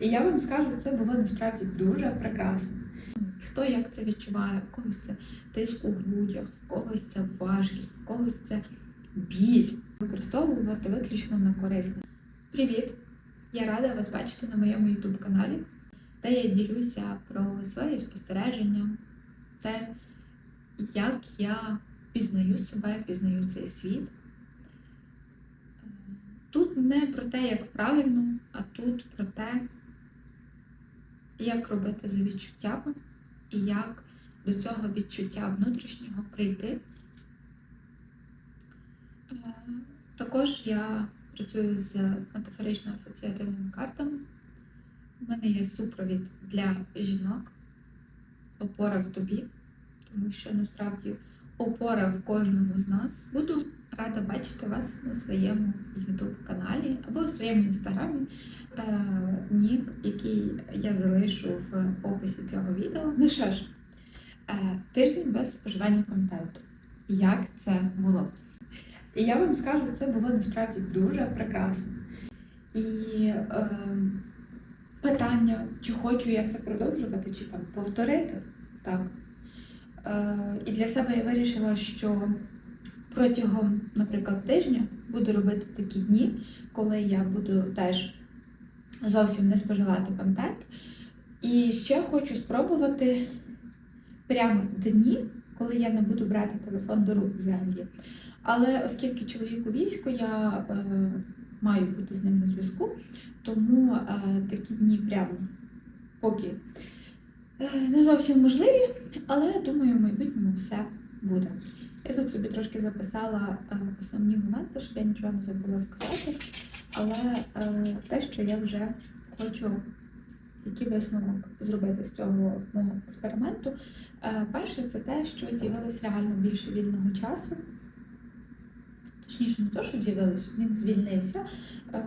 І я вам скажу, це було насправді дуже прекрасно. Хто як це відчуває, в когось це тиск у грудях, в когось це важкість, в когось це біль. Використовувати виключно на корисне. Привіт! Я рада вас бачити на моєму YouTube каналі, де я ділюся про свої спостереження, те, як я пізнаю себе, пізнаю цей світ. Тут не про те, як правильно, а тут про те, як робити за відчуттями і як до цього відчуття внутрішнього прийти. Е, Також я працюю з метафорично-асоціативними картами. У мене є супровід для жінок, опора в тобі, тому що насправді опора в кожному з нас. Буду рада бачити вас на своєму YouTube каналі або в своєму інстаграмі. Е, Нік, який я залишу в описі цього відео. Ну що ж, е, тиждень без споживання контенту. Як це було? І я вам скажу, це було насправді дуже прекрасно. І е, питання, чи хочу я це продовжувати, чи там повторити. Так. Е, і для себе я вирішила, що протягом, наприклад, тижня буду робити такі дні, коли я буду теж зовсім не споживати контент. І ще хочу спробувати прямо дні, коли я не буду брати телефон до рук взагалі. Але оскільки чоловік у війську, я е, маю бути з ним на зв'язку, тому е, такі дні прямо поки е, не зовсім можливі, але думаю, в майбутньому все буде. Я тут собі трошки записала е, основні моменти, щоб я нічого не забула сказати. Але е, те, що я вже хочу який висновок зробити з цього мого експерименту. Е, перше, це те, що з'явилось реально більше вільного часу. Точніше, не те, що з'явилось, він звільнився. Е,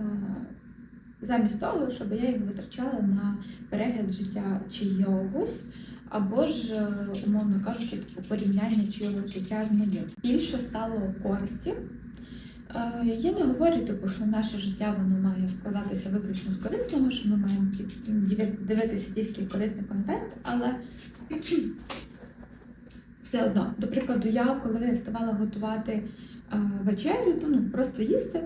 замість того, щоб я його витрачала на перегляд життя чийогось, або ж, е, умовно кажучи, порівняння чийогось життя з моїм. Більше стало користі. Е, Я не говорю, типу, що наше життя воно має складатися виключно з корисного, що ми маємо дивитися тільки корисний контент, але все одно, до прикладу, я коли ставала готувати е, вечерю, то ну просто їсти.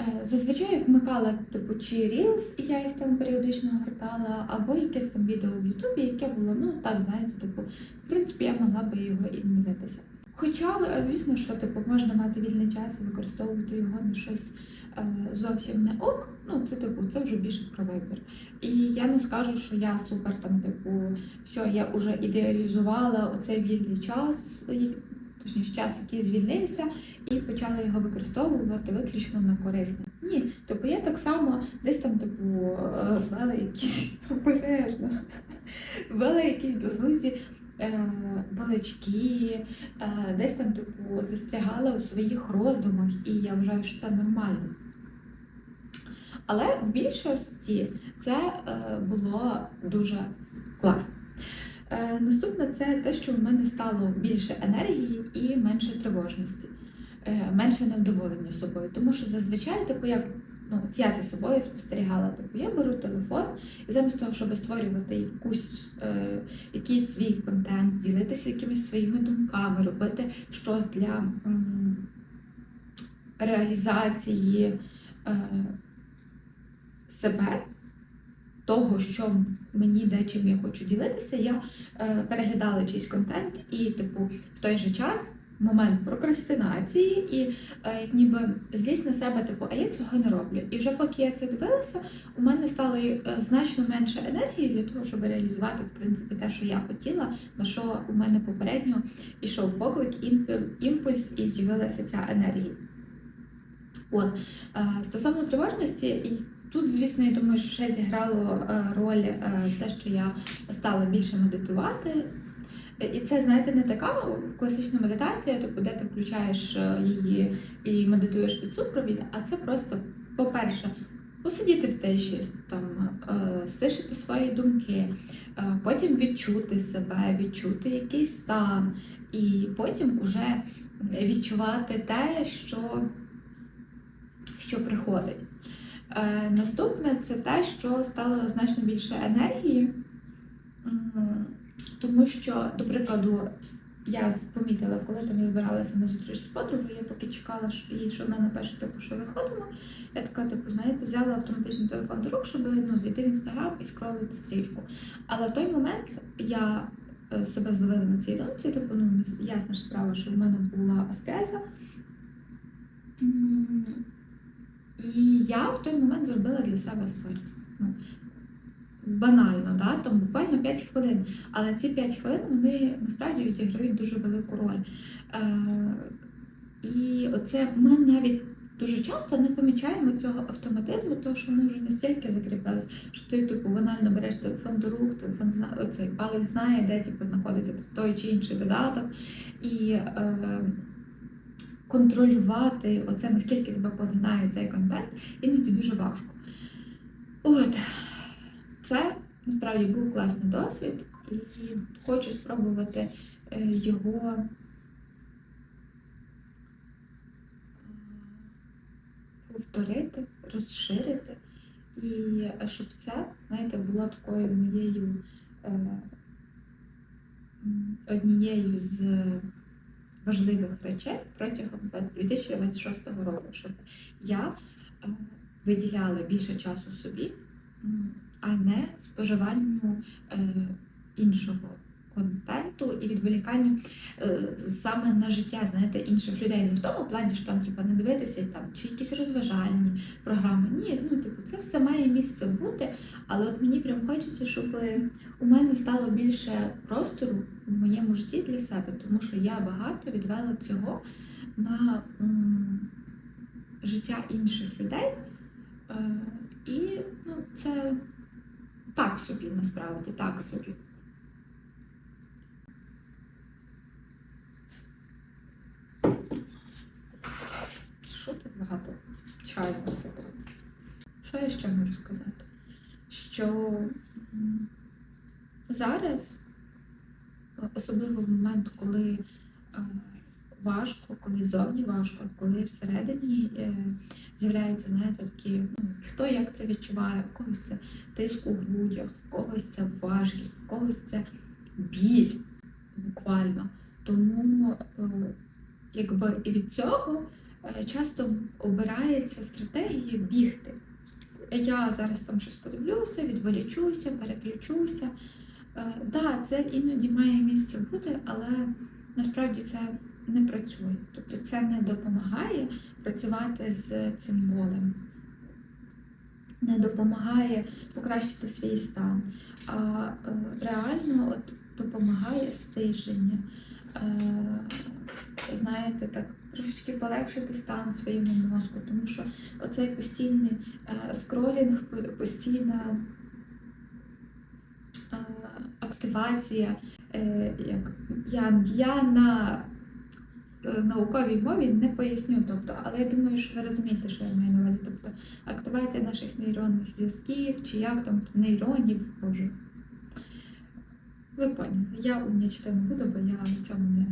е, Зазвичай вмикала типу чи Reels, і я їх там періодично гортала, або якесь там відео в Ютубі, яке було, ну так, знаєте, типу, в принципі, я могла би його і не дивитися. Хоча, е, звісно, що типу можна мати вільний час і використовувати його на щось е, зовсім не ок. Ну це типу, це вже більше про вибір. І я не скажу, що я супер там, типу, все, я вже ідеалізувала оцей вільний час, точніше час, який звільнився, і почала його використовувати виключно на корисне. Ні, типу я так само десь там, типу, е, вела якісь обережно, вела якісь безглузді е, балачки, е, десь там, типу, застрягала у своїх роздумах, і я вважаю, що це нормально. Але в більшості це е, було дуже класно. Е, наступне це те, що в мене стало більше енергії і менше тривожності, е, менше невдоволення собою. Тому що зазвичай, типу, як ну, от я за собою спостерігала, типу, я беру телефон і замість того, щоб створювати якусь, е, якийсь свій контент, ділитися якимись своїми думками, робити щось для м, реалізації е, себе, того, що мені де чим я хочу ділитися, я е, переглядала чийсь контент, і, типу, в той же час момент прокрастинації, і е, ніби злість на себе, типу, а я цього не роблю. І вже поки я це дивилася, у мене стало е, значно менше енергії для того, щоб реалізувати в принципі те, що я хотіла, на що у мене попередньо ішов поклик, імпульс, і з'явилася ця енергія. От е, стосовно тривожності, тут, звісно, я думаю, що ще зіграло е, роль е, те, що я стала більше медитувати. І це, знаєте, не така класична медитація, типу, де ти включаєш е, її і медитуєш під супровід, а це просто, по-перше, посидіти в тиші, там, е, стишити свої думки, е, потім відчути себе, відчути якийсь стан, і потім уже відчувати те, що, що приходить. Наступне це те, що стало значно більше енергії, тому що, до прикладу, я помітила, коли там я збиралася на зустріч з подругою, я поки чекала що їй, що вона напише, типу, що виходимо. Я така, типу, знаєте, взяла автоматично телефон до рук, щоб ну, зайти в інстаграм і скролити стрічку. Але в той момент я е, себе зловила на цій думці, типу, ну, ясна ж справа, що в мене була аскеза. І я в той момент зробила для себе сторіс. Ну, банально, да? там буквально 5 хвилин. Але ці 5 хвилин вони насправді відіграють дуже велику роль. Е, і оце ми навіть дуже часто не помічаємо цього автоматизму, тому що вони вже настільки закріпились, що ти типу банально береш телефон до рук, телефон зна... палець знає, де типу, знаходиться той чи інший додаток. І е, контролювати оце, наскільки тебе поглинає цей контент, іноді дуже важко. От, це насправді був класний досвід, і хочу спробувати е, його е, повторити, розширити, і е, щоб це, знаєте, було такою моєю однією з важливих речей протягом 2026 року, щоб я виділяла більше часу собі, а не споживанню е, іншого контенту і відволіканню е, саме на життя, знаєте, інших людей. Не в тому плані, що там типу, не дивитися там чи якісь розважальні програми. Ні, ну типу, це все має місце бути. Але от мені прям хочеться, щоб у мене стало більше простору в моєму житті для себе, тому що я багато відвела цього на м, життя інших людей. Е, і ну, це так собі насправді, так собі. Що так багато чаю насипала? Що я ще можу сказати? Що зараз, е, особливо в момент, коли е, важко, коли зовні важко, коли всередині е, з'являються, знаєте, такі, ну, хто як це відчуває, в когось це тиск у грудях, в когось це важкість, в когось це біль буквально. Тому е, якби і від цього е, часто обирається стратегія бігти. Я зараз там щось подивлюся, відволічуся, переключуся. Е, да, це іноді має місце бути, але насправді це не працює. Тобто це не допомагає працювати з цим болем, не допомагає покращити свій стан, а е, реально от допомагає стишення. Е, знаєте, так трошечки полегшити стан своєму мозку, тому що оцей постійний е, скролінг, постійна активація, як я, я на науковій мові не поясню, тобто, але я думаю, що ви розумієте, що я маю на увазі. Тобто активація наших нейронних зв'язків, чи як там нейронів, боже. Ви поняли, я умнічити не буду, бо я в цьому не,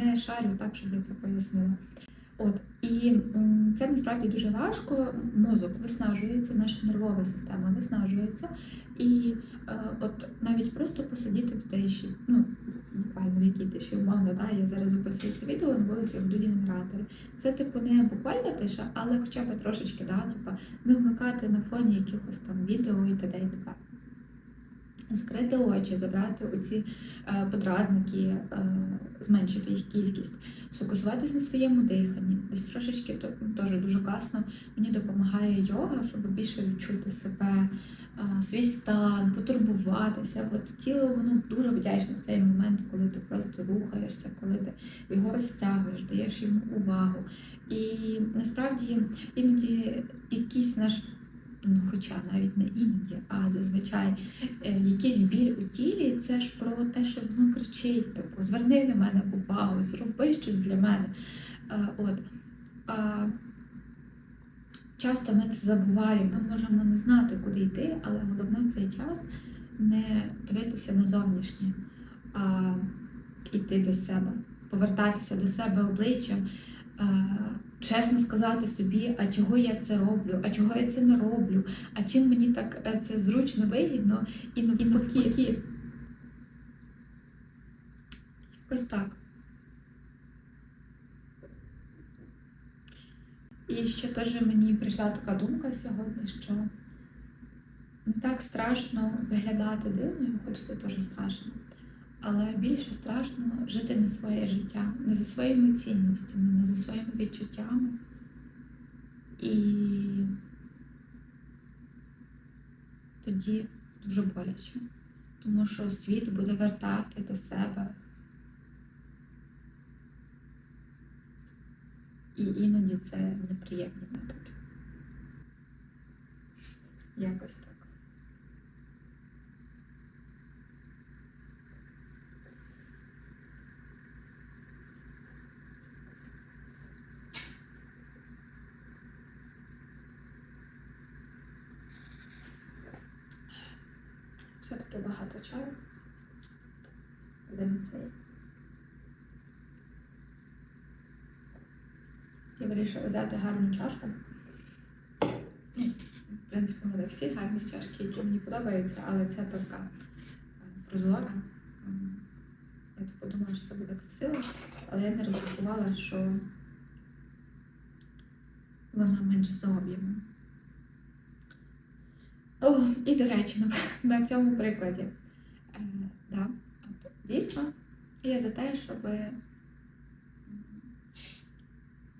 не шарю так, щоб я це пояснила. От і це насправді дуже важко. Мозок виснажується, наша нервова система виснажується. І е, от навіть просто посидіти в тиші, ну буквально в якій тиші, умовно, да, я зараз записую це відео на вулиці будуть генератори. Це типу не буквально тиша, але хоча б трошечки, да, типу, не вмикати на фоні якихось там відео і т.д. і т.п. Закрити очі, забрати оці е, подразники, е, зменшити їх кількість, сфокусуватись на своєму диханні. Ось трошечки теж дуже класно. Мені допомагає йога, щоб більше відчути себе, е, свій стан, потурбуватися. От тіло воно дуже вдячне в цей момент, коли ти просто рухаєшся, коли ти його розтягуєш, даєш йому увагу. І насправді іноді якийсь наш. Ну, хоча навіть не іноді, а зазвичай е, якийсь біль у тілі, це ж про те, що воно кричить, типу, зверни на мене увагу, зроби щось для мене. Е, От. Часто ми це забуваємо, ми можемо не знати, куди йти, але головне в цей час не дивитися на зовнішнє, а йти до себе, повертатися до себе обличчям. Чесно сказати собі, а чого я це роблю, а чого я це не роблю, а чим мені так е, це зручно, вигідно і навпаки. Якось так. І ще теж мені прийшла така думка сьогодні, що не так страшно виглядати дивною, хоч це теж страшно. Але більше страшно жити не своє життя, не за своїми цінностями, не за своїми відчуттями. І тоді дуже боляче, тому що світ буде вертати до себе. І іноді це неприємний метод. Якось так. Все-таки багато чаю. Заміцей. Я вирішила взяти гарну чашку. Ну, В принципі, мене всі гарні чашки, які мені подобаються, але ця така прозора. Я так подумала, що це буде красиво, але я не розрахувала, що вона менше за об'ємом. О, і до речі, на, цьому прикладі. Е, да, дійсно, я за те, щоб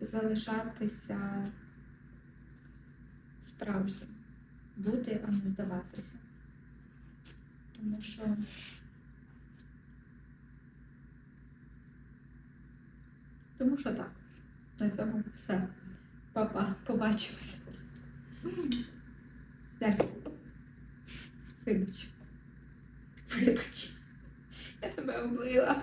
залишатися справжнім, бути, а не здаватися. Тому що тому що так. На цьому все. Папа, побачимося. Зараз. Вибач. Вибач. Я тебе облила.